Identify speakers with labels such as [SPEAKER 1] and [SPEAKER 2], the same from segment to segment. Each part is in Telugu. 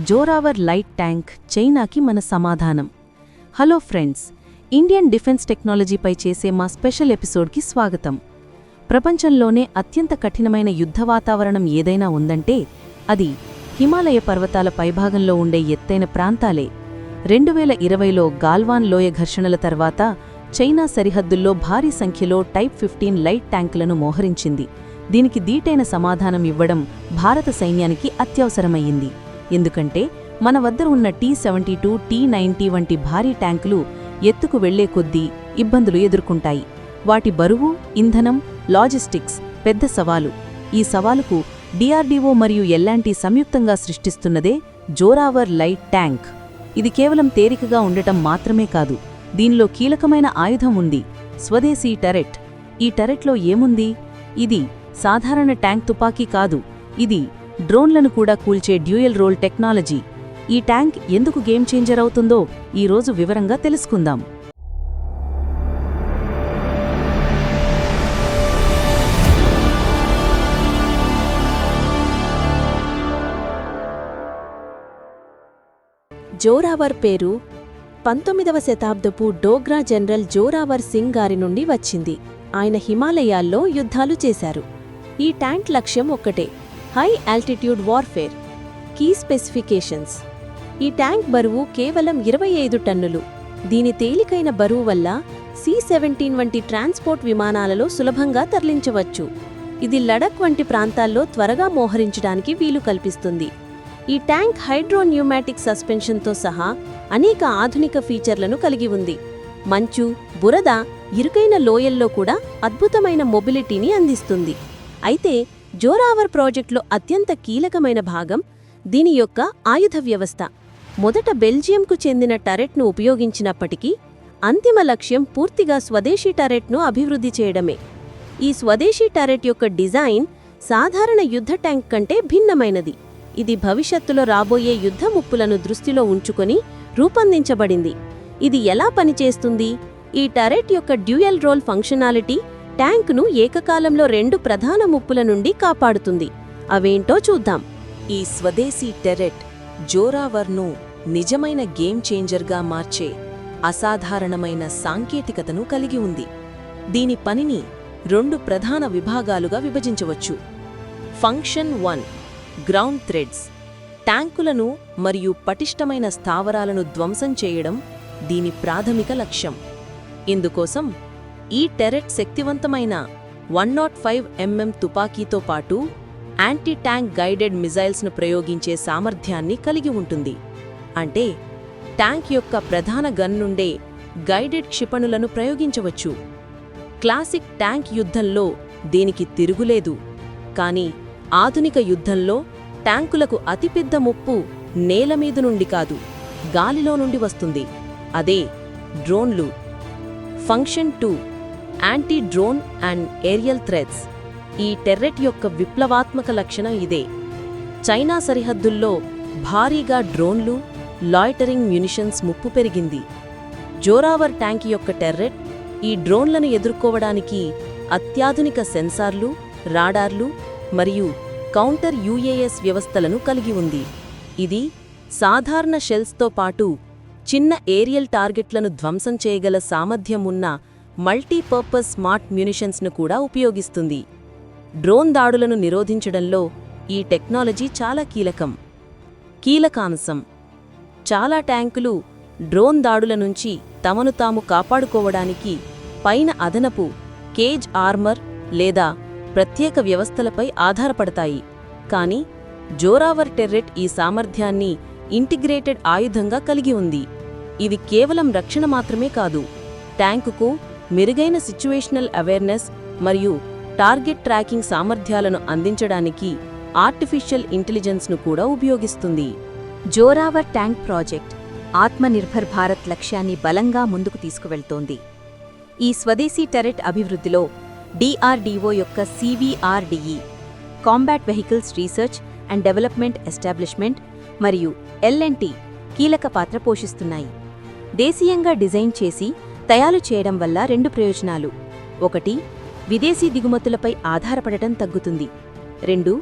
[SPEAKER 1] జోరావర్ లైట్ ట్యాంక్ చైనాకి మన సమాధానం. హలో ఫ్రెండ్స్ ఇండియన్ డిఫెన్స్ టెక్నాలజీపై చేసే మా స్పెషల్ ఎపిసోడ్కి స్వాగతం. ప్రపంచంలోనే అత్యంత కఠినమైన యుద్ధ వాతావరణం ఏదైనా ఉందంటే అది హిమాలయ పర్వతాల పైభాగంలో ఉండే ఎత్తైన ప్రాంతాలే. రెండు వేల ఇరవైలో గాల్వాన్ లోయ ఘర్షణల తర్వాత చైనా సరిహద్దుల్లో భారీ సంఖ్యలో టైప్ ఫిఫ్టీన్ లైట్ ట్యాంకులను మోహరించింది. దీనికి దీటైన సమాధానం ఇవ్వడం భారత సైన్యానికి అత్యవసరమయ్యింది ఎందుకంటే మన వద్ద ఉన్న T seventy two T ninety వంటి భారీ ట్యాంకులు ఎత్తుకు వెళ్ళే కొద్దీ ఇబ్బందులు ఎదుర్కొంటాయి. వాటి బరువు ఇంధనం లాజిస్టిక్స్ పెద్ద సవాలు. ఈ సవాలుకు డిఆర్డీఓ మరియు ఎల్లాంటి సంయుక్తంగా సృష్టిస్తున్నదే జోరావర్ లైట్ ట్యాంక్. ఇది కేవలం తేరికగా ఉండటం మాత్రమే కాదు దీనిలో కీలకమైన ఆయుధం ఉంది స్వదేశీ టెరెట్. ఈ టెరెట్లో ఏముంది? ఇది సాధారణ ట్యాంక్ తుపాకీ కాదు ఇది డ్రోన్లను కూడా కూల్చే డ్యూయల్ రోల్ టెక్నాలజీ. ఈ ట్యాంక్ ఎందుకు గేమ్ చేంజర్ అవుతుందో ఈరోజు వివరంగా తెలుసుకుందాం.
[SPEAKER 2] జోరావర్ పేరు పంతొమ్మిదవ శతాబ్దపు డోగ్రా జనరల్ జోరావర్ సింగ్ గారి నుండి వచ్చింది. ఆయన హిమాలయాల్లో యుద్ధాలు చేశారు. ఈ ట్యాంక్ లక్ష్యం ఒక్కటే high altitude warfare. Key specifications. ఈ ట్యాంక్ బరువు కేవలం ఇరవై ఐదు టన్నులు. దీని తేలికైన బరువు వల్ల సి సెవెంటీన్ వంటి ట్రాన్స్పోర్ట్ విమానాలలో సులభంగా తరలించవచ్చు. ఇది లడక్ వంటి ప్రాంతాల్లో త్వరగా మోహరించడానికి వీలు కల్పిస్తుంది. ఈ ట్యాంక్ హైడ్రో న్యూమాటిక్ సస్పెన్షన్తో సహా అనేక ఆధునిక ఫీచర్లను కలిగి ఉంది. మంచు బురద ఇరుకైన లోయల్లో కూడా అద్భుతమైన మొబిలిటీని అందిస్తుంది. అయితే జోరావర్ ప్రాజెక్టులో అత్యంత కీలకమైన భాగం దీని యొక్క ఆయుధ వ్యవస్థ. మొదట బెల్జియంకు చెందిన టరెట్ను ఉపయోగించినప్పటికీ అంతిమ లక్ష్యం పూర్తిగా స్వదేశీ టరెట్ను అభివృద్ధి చేయడమే. ఈ స్వదేశీ టరెట్ యొక్క డిజైన్ సాధారణ యుద్ధ ట్యాంక్ కంటే భిన్నమైనది. ఇది భవిష్యత్తులో రాబోయే యుద్ధ ముప్పులను దృష్టిలో ఉంచుకొని రూపొందించబడింది. ఇది ఎలా పనిచేస్తుంది? ఈ టరెట్ యొక్క డ్యూయల్ రోల్ ఫంక్షనాలిటీ ట్యాంకును ఏకకాలంలో రెండు ప్రధాన ముప్పుల నుండి కాపాడుతుంది. అవేంటో చూద్దాం.
[SPEAKER 1] ఈ స్వదేశీ టెరెట్ జోరావర్ను నిజమైన గేమ్ చేంజర్గా మార్చే అసాధారణమైన సాంకేతికతను కలిగి ఉంది. దీని పనిని రెండు ప్రధాన విభాగాలుగా విభజించవచ్చు. Function one ground threats. ట్యాంకులను మరియు పటిష్టమైన స్థావరాలను ధ్వంసం చేయడం దీని ప్రాథమిక లక్ష్యం. ఇందుకోసం ఈ టెరెట్ శక్తివంతమైన వన్ నాట్ ఫైవ్ ఎంఎం తుపాకీతో పాటు యాంటీ ట్యాంక్ గైడెడ్ మిజైల్స్ను ప్రయోగించే సామర్థ్యాన్ని కలిగి ఉంటుంది. అంటే ట్యాంక్ యొక్క ప్రధాన గన్ నుండే గైడెడ్ క్షిపణులను ప్రయోగించవచ్చు. క్లాసిక్ ట్యాంక్ యుద్ధంలో దీనికి తిరుగులేదు. కానీ ఆధునిక యుద్ధంలో ట్యాంకులకు అతిపెద్ద ముప్పు నేలమీద నుండి కాదు గాలిలో నుండి వస్తుంది. అదే డ్రోన్లు. Function two anti drone and aerial threats ఈ టెర్రెట్ యొక్క విప్లవాత్మక లక్షణం ఇదే. చైనా సరిహద్దుల్లో భారీగా డ్రోన్లు లాయిటరింగ్ మ్యునిషన్స్ ముప్పు పెరిగింది. జోరావర్ ట్యాంక్ యొక్క టెర్రెట్ ఈ డ్రోన్లను ఎదుర్కోవడానికి అత్యాధునిక సెన్సార్లు రాడార్లు మరియు కౌంటర్ యూఏఎస్ వ్యవస్థలను కలిగి ఉంది. ఇది సాధారణ షెల్స్తో పాటు చిన్న ఏరియల్ టార్గెట్లను ధ్వంసం చేయగల సామర్థ్యం ఉన్న మల్టీపర్పస్ స్మార్ట్ మ్యునిషన్స్ను కూడా ఉపయోగిస్తుంది. డ్రోన్ దాడులను నిరోధించడంలో ఈ టెక్నాలజీ చాలా కీలకం. కీలకాంశం. చాలా ట్యాంకులు డ్రోన్ దాడుల నుంచి తమను తాము కాపాడుకోవడానికి పైన అదనపు కేజ్ ఆర్మర్ లేదా ప్రత్యేక వ్యవస్థలపై ఆధారపడతాయి. కానీ జోరావర్ టెర్రెట్ ఈ సామర్థ్యాన్ని ఇంటిగ్రేటెడ్ ఆయుధంగా కలిగి ఉంది. ఇది కేవలం రక్షణ మాత్రమే కాదు ట్యాంకుకు మెరుగైన సిచ్యువేషనల్ అవేర్నెస్ మరియు టార్గెట్ ట్రాకింగ్ సామర్థ్యాలను అందించడానికి ఆర్టిఫిషియల్ ఇంటెలిజెన్స్ను కూడా ఉపయోగిస్తుంది.
[SPEAKER 3] జోరావర్ ట్యాంక్ ప్రాజెక్ట్ ఆత్మనిర్భర్ భారత్ లక్ష్యాన్ని బలంగా ముందుకు తీసుకువెళ్తోంది. ఈ స్వదేశీ టెరెట్ అభివృద్ధిలో డిఆర్డీఓ యొక్క CVRDE combat vehicles research and development establishment మరియు ఎల్ఎన్టీ కీలక పాత్ర పోషిస్తున్నాయి. దేశీయంగా డిజైన్ చేసి తయారు చేయడం వల్ల రెండు ప్రయోజనాలు. ఒకటి విదేశీ దిగుమతులపై ఆధారపడటం తగ్గుతుంది. రెండు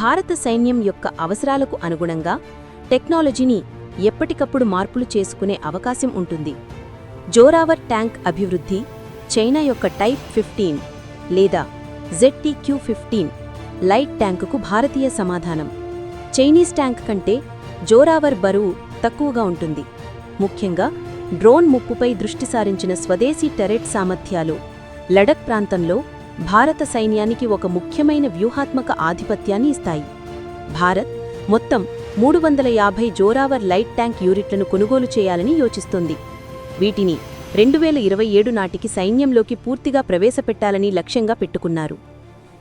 [SPEAKER 3] భారత సైన్యం యొక్క అవసరాలకు అనుగుణంగా టెక్నాలజీని ఎప్పటికప్పుడు మార్పులు చేసుకునే అవకాశం ఉంటుంది. జోరావర్ ట్యాంక్ అభివృద్ధి చైనా యొక్క టైప్ ఫిఫ్టీన్ లేదా జెడ్టీక్యూ ఫిఫ్టీన్ లైట్ ట్యాంకుకు భారతీయ సమాధానం. చైనీస్ ట్యాంక్ కంటే జోరావర్ బరువు తక్కువగా ఉంటుంది. ముఖ్యంగా డ్రోన్ ముప్పుపై దృష్టి సారించిన స్వదేశీ టెరెట్ సామర్థ్యాలు. లడక్ ప్రాంతంలో భారత సైన్యానికి ఒక ముఖ్యమైన వ్యూహాత్మక ఆధిపత్యాన్ని ఇస్తాయి. భారత్ మొత్తం మూడు వందల యాభై జోరావర్ లైట్ ట్యాంక్ యూనిట్లను కొనుగోలు చేయాలని యోచిస్తోంది. వీటిని రెండు వేల ఇరవై ఏడు నాటికి సైన్యంలోకి పూర్తిగా ప్రవేశపెట్టాలని లక్ష్యంగా పెట్టుకున్నారు.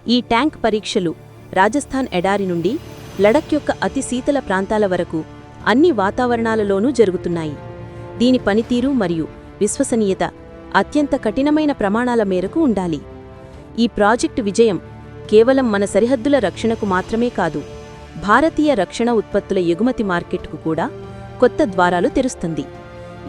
[SPEAKER 3] ఈ ట్యాంక్ పరీక్షలు రాజస్థాన్ ఎడారి నుండి లడక్ యొక్క అతి శీతల ప్రాంతాల వరకు అన్ని వాతావరణాలలోనూ జరుగుతున్నాయి. దీని పనితీరు మరియు విశ్వసనీయత అత్యంత కఠినమైన ప్రమాణాల మేరకు ఉండాలి. ఈ ప్రాజెక్టు విజయం కేవలం మన సరిహద్దుల రక్షణకు మాత్రమే కాదు భారతీయ రక్షణ ఉత్పత్తుల ఎగుమతి మార్కెట్కు కూడా కొత్త ద్వారాలు తెరుస్తుంది.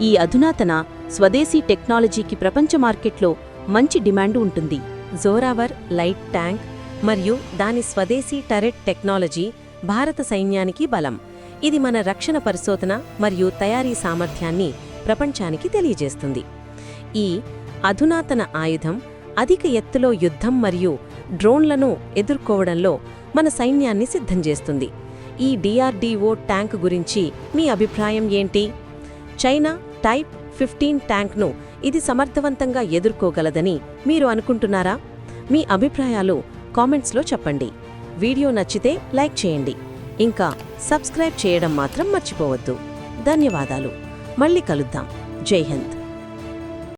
[SPEAKER 3] ఈ అధునాతన స్వదేశీ టెక్నాలజీకి ప్రపంచ మార్కెట్లో మంచి డిమాండ్ ఉంటుంది.
[SPEAKER 1] జోరావర్ లైట్ ట్యాంక్ మరియు దాని స్వదేశీ టరెట్ టెక్నాలజీ భారత సైన్యానికి బలం. ఇది మన రక్షణ పరిశోధన మరియు తయారీ సామర్థ్యాన్ని ప్రపంచానికి తెలియజేస్తుంది. ఈ అధునాతన ఆయుధం అధిక ఎత్తులో యుద్ధం మరియు డ్రోన్లను ఎదుర్కోవడంలో మన సైన్యాన్ని సిద్ధం చేస్తుంది. ఈ డిఆర్డీఓ ట్యాంక్ గురించి మీ అభిప్రాయం ఏంటి? చైనా టైప్ ఫిఫ్టీన్ ట్యాంక్ను ఇది సమర్థవంతంగా ఎదుర్కోగలదని మీరు అనుకుంటున్నారా? మీ అభిప్రాయాలు కామెంట్స్లో చెప్పండి. వీడియో నచ్చితే లైక్ చేయండి. ఇంకా సబ్స్క్రైబ్ చేయడం మాత్రం మర్చిపోవద్దు. ధన్యవాదాలు. మళ్ళీ కలుద్దాం. జై హింద్.